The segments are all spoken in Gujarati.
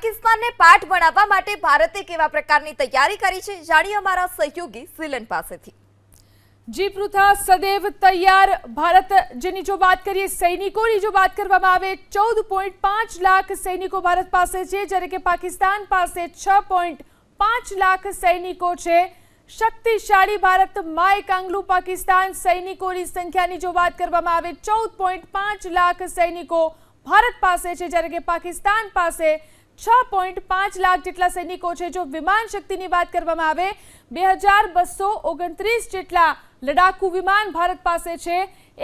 પાકિસ્તાનને પાઠ ભણાવવા માટે ભારતે કેવા પ્રકારની તૈયારી કરી છે, જાણીએ અમારા સહયોગી સિલન પાસેથી. જી પૃથા, સદૈવ તૈયાર ભારત જેની જો વાત કરીએ, સૈનિકોની જો વાત કરવામાં આવે, ચૌદ પોઈન્ટ પાંચ લાખ સૈનિકો ભારત પાસે છે, જ્યારે કે પાકિસ્તાન પાસે છ પોઈન્ટ પાંચ લાખ સૈનિકો છે. શક્તિશાળી ભારત માય કાંગલુ, પાકિસ્તાન સૈનિકોની સંખ્યાની જો વાત કરવામાં આવે, ચૌદ પોઈન્ટ પાંચ લાખ સૈનિકો ભારત પાસે છે, જ્યારે કે પાકિસ્તાન પાસે છ પોઈન્ટ પાંચ લાખ જેટલા સૈનિકો છે જો વિમાન શક્તિની વાત કરવામાં આવે, બે હજાર બસો ઓગણત્રીસ જેટલા લડાકુ વિમાન ભારત પાસે છે,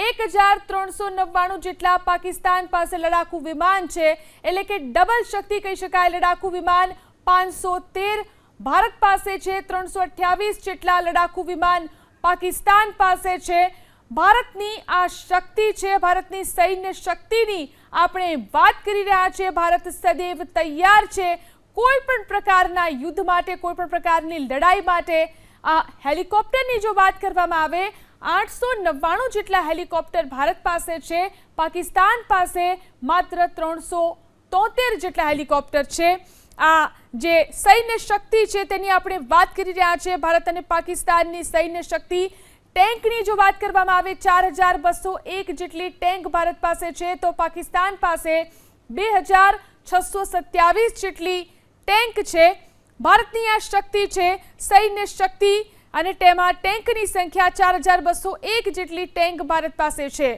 એક હજાર ત્રણસો નવ્વાણું જેટલા પાકિસ્તાન પાસે લડાકુ વિમાન છે, એટલે કે ડબલ શક્તિ કહી શકાય, લડાકુ વિમાન પાંચસો તેર, ભારત પાસે છે, ત્રણસો અઠ્યાવીસ જેટલા લડાકુ વિમાન પાકિસ્તાન પાસે છે. ભારતની આ શક્તિ છે, ભારતની સૈન્ય શક્તિની આપણે વાત કરી રહ્યા છીએ, ભારત સદૈવ તૈયાર છે. કોઈ પણ પ્રકારના યુદ્ધ માટે, કોઈ પણ પ્રકારની લડાઈ માટે, આ હેલિકોપ્ટરની જો વાત કરવામાં આવે, આઠસો નવ્વાણું જેટલા હેલિકોપ્ટર ભારત પાસે છે, પાકિસ્તાન પાસે માત્ર ત્રણસો તોતેર જેટલા હેલિકોપ્ટર છે. આ જે સૈન્ય શક્તિ છે તેની આપણે વાત કરી રહ્યા છીએ, ભારત અને પાકિસ્તાનની સૈન્ય શક્તિ ટેન્કની જો વાત કરવામાં આવે, ચાર હજાર બસો એક જેટલી ટેન્ક ભારત પાસે છે, તો પાકિસ્તાન પાસે બે હજાર છસો સત્યાવીસ જેટલી ટેન્ક છે. ભારતની આ શક્તિ છે, સૈન્ય શક્તિ, અને તેમાં ટેન્કની સંખ્યા ચાર હજાર બસો એક જેટલી ટેન્ક ભારત પાસે છે.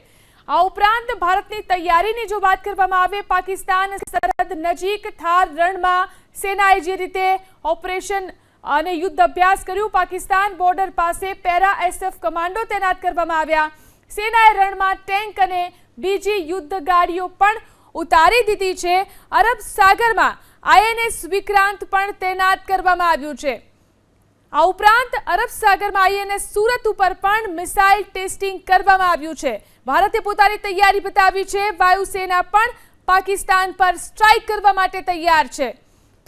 આ ઉપરાંત ભારતની તૈયારીની જો વાત કરવામાં આવે, પાકિસ્તાન સરહદ નજીક થાર રણમાં સેનાએ જે રીતે ઓપરેશન અને યુદ્ધ અભ્યાસ કર્યું. પાકિસ્તાન બોર્ડર પાસે પેરા એસએફ કમાન્ડો તૈનાત કરવામાં આવ્યા. સેનાએ રણમાં ટેન્ક અને બીજી યુદ્ધ ગાડીઓ પણ ઉતારી દીધી છે. અરબ સાગરમાં આઈએનએસ વિક્રાંત પણ તૈનાત કરવામાં આવ્યું છે. આ ઉપરાંત અરબ સાગરમાં આઈએનએસ સુરત ઉપર પણ મિસાઇલ ટેસ્ટિંગ કરવામાં આવ્યું છે. ભારતે પોતાની તૈયારી બતાવી છે. વાયુસેના પણ પાકિસ્તાન પર સ્ટ્રાઇક કરવા માટે તૈયાર છે.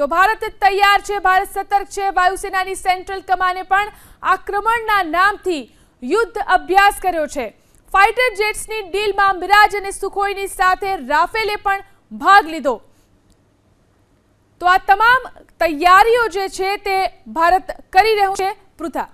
તો ભારત તૈયાર છે, ભારત સતર્ક છે, વાયુસેનાની સેન્ટ્રલ કમાને પણ આક્રમણના નામથી યુદ્ધ અભ્યાસ કર્યો છે. ફાઇટર જેટ્સની ડીલમાં મિરાજ અને સુખોઈની સાથે રાફેલે પણ ભાગ લીધો. તો આ તમામ તૈયારીઓ જે છે તે ભારત કરી રહ્યું છે, પૃથા